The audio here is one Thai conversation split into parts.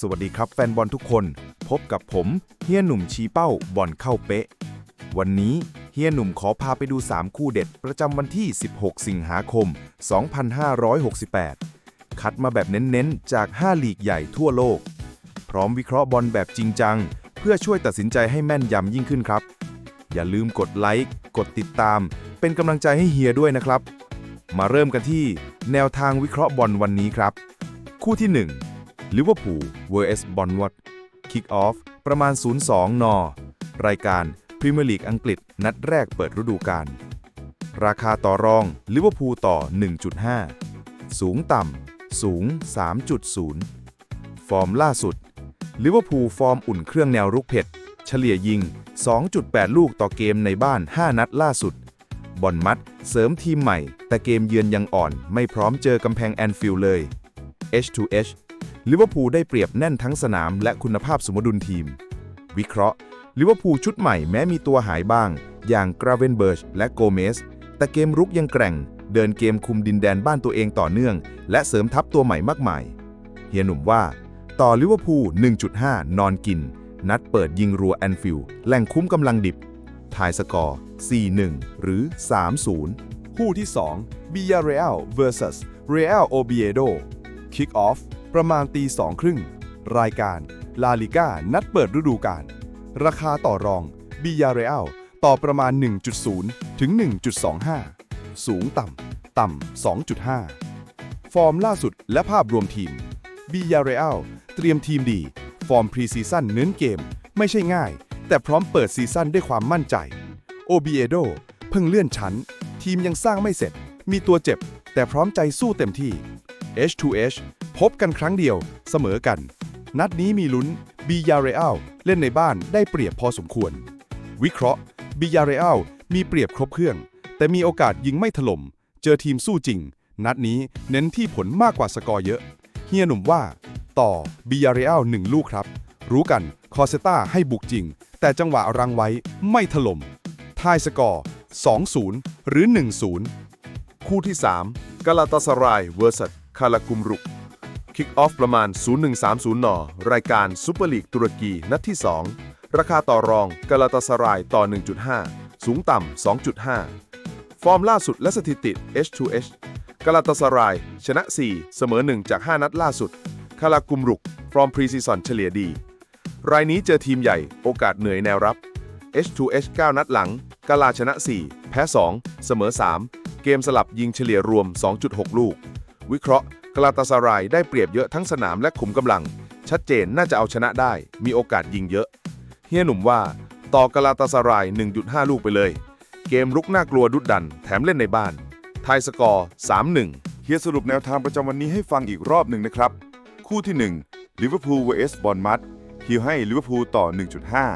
สวัสดีครับแฟนบอลทุกคน พบกับผมเฮียหนุ่มชี้เป้าบอลเข้าเป๊ะ วันนี้เฮียหนุ่มขอพาไปดู 3 คู่เด็ด ประจำวันที่ 16 สิงหาคม 2568 คัดมาแบบเน้นๆ จาก 5 ลีกใหญ่ทั่วโลก พร้อมวิเคราะห์บอลแบบจริงจัง เพื่อช่วยตัดสินใจให้แม่นยำยิ่งขึ้นครับ อย่าลืมกดไลค์กดติดตาม เป็นกำลังใจให้เฮียด้วยนะครับ มาเริ่มกันที่ แนวทางวิเคราะห์บอลวันนี้ครับ คู่ที่ 1 ลิเวอร์พูล vs บอนวอตคิกออฟประมาณ 0-2 น รายการพรีเมียร์ลีกอังกฤษนัดแรกเปิดฤดูกาลราคาต่อรองลิเวอร์พูลต่อ 1.5 สูงต่ำ สูง 3.0 ฟอร์มล่าสุดลิเวอร์พูลฟอร์มอุ่นเครื่องแนวรุกเผ็ด เฉลี่ยยิง 2.8 ลูกต่อเกมในบ้าน 5 นัดล่าสุด บอลมัดเสริมทีมใหม่ แต่เกมเยือนยังอ่อน ไม่พร้อมเจอกำแพงแอนฟิลด์เลย H2H ลิเวอร์พูลได้เปรียบแน่นทั้งสนามและคุณภาพสมดุลทีม วิเคราะห์ลิเวอร์พูลชุดใหม่แม้มีตัวหายบ้าง อย่างกราเวนเบิร์ชและโกเมสแต่เกมรุกยังแกร่ง เดินเกมคุมดินแดนบ้านตัวเองต่อเนื่อง และเสริมทัพตัวใหม่มากมาย เฮียหนุ่มว่า ต่อลิเวอร์พูล 1.5 นอนกิน นัดเปิดยิงรัวแอนฟิลด์แหล่งคุ้มกำลังดิบทายสกอร์ 4-1 หรือ 3-0 คู่ที่2 Villarreal vs Real Oviedo Kick Off ประมาณตีสองครึ่ง รายการ La Liga นัดเปิดฤดูกาล ราคาต่อรอง Villarreal ต่อประมาณ 1.0 ถึง 1.25 สูงต่ำ ต่ำ 2.5 ฟอร์มล่าสุดและภาพรวมทีม Villarreal เตรียมทีมดี ฟอร์มพรีซีซั่นเน้นเกม ไม่ใช่ง่าย แต่พร้อมเปิดซีซั่นด้วยความมั่นใจ โอเบียโดเพิ่งเลื่อนชั้น ทีมยังสร้างไม่เสร็จ มีตัวเจ็บ แต่พร้อมใจสู้เต็มที่ H2H พบกันครั้งเดียว เสมอกัน นัดนี้มีลุ้นบียาเรอัลเล่นในบ้านได้เปรียบพอสมควร วิเคราะห์บียาเรอัลมีเปรียบครบเครื่อง แต่มีโอกาสยิงไม่ถล่ม เจอทีมสู้จริง นัดนี้เน้นที่ผลมากกว่าสกอร์เยอะ เฮียหนุ่มว่า ต่อบียาเรอัลหนึ่งลูกครับ รู้กันคอเซต้าให้บุกจริง แต่จังหวะรังไว้ไม่ถล่มทายสกอร์ 2-0 หรือ 1-0 คู่ที่ 3กาลาตาสรายเวอร์ซัสคาลากุมรุก คิกออฟประมาณ 0130 น รายการซูเปอร์ลีกตุรกีนัดที่ 2 ราคาต่อรองกาลาตาสรายต่อ 1.5 สูงต่ำ 2.5 ฟอร์มล่าสุดและสถิติ H2H กาลาตาสราย ชนะ 4 เสมอ 1 จาก 5 นัดล่าสุด คาลากุมรุก ฟอร์มพรีซีซอนเฉลี่ยดี รายนี้เจอทีมใหญ่โอกาสเหนื่อยแนวรับ H2H 9 นัดหลัง กาลาชนะ 4 แพ้ 2 เสมอ 3 เกมสลับยิงเฉลี่ยรวม 2.6 ลูก วิเคราะห์ กาลาตาสารายได้เปรียบเยอะทั้งสนามและขุมกำลัง ชัดเจนน่าจะเอาชนะได้ มีโอกาสยิงเยอะ เฮียหนุ่มว่า ต่อกาลาตาสาราย 1.5 ลูกไปเลย เกมรุกน่ากลัวดุดดัน แถมเล่นในบ้าน ไทยสกอร์ 3-1 เฮียสรุปแนวทางประจำวันนี้ให้ฟังอีกรอบหนึ่งนะครับ คู่ที่1ลิเวอร์พูล vs บอลมัดเฮียให้ลิเวอร์พูลต่อ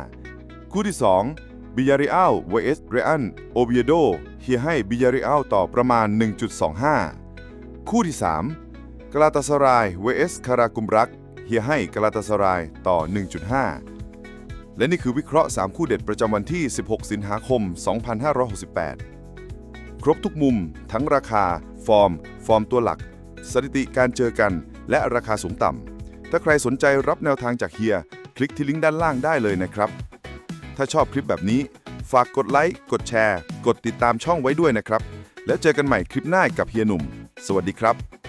1.5 คู่ที่2บิยาริอัล vs เรอันโอเบียโดเฮียให้บิยาริอัลต่อประมาณ 1.25 คู่ที่ 3 กลาตาสราย vs คารากุมรักเฮียให้กลาตาสรายต่อ 1.5 และนี่คือวิเคราะห์ 3 คู่เด็ดประจำวันที่ 16 สิงหาคม 2568 ครบทุกมุม ทั้งราคา ฟอร์ม ฟอร์มตัวหลัก สถิติการเจอกัน และราคาสูงต่ำถ้าใครสนใจรับแนวทางจากเฮีย คลิกที่ลิงก์ด้านล่างได้เลยนะครับ ถ้าชอบคลิปแบบนี้ ฝากกดไลค์กดแชร์ กดติดตามช่องไว้ด้วยนะครับ แล้วเจอกันใหม่คลิปหน้ากับเฮียหนุ่ม สวัสดีครับ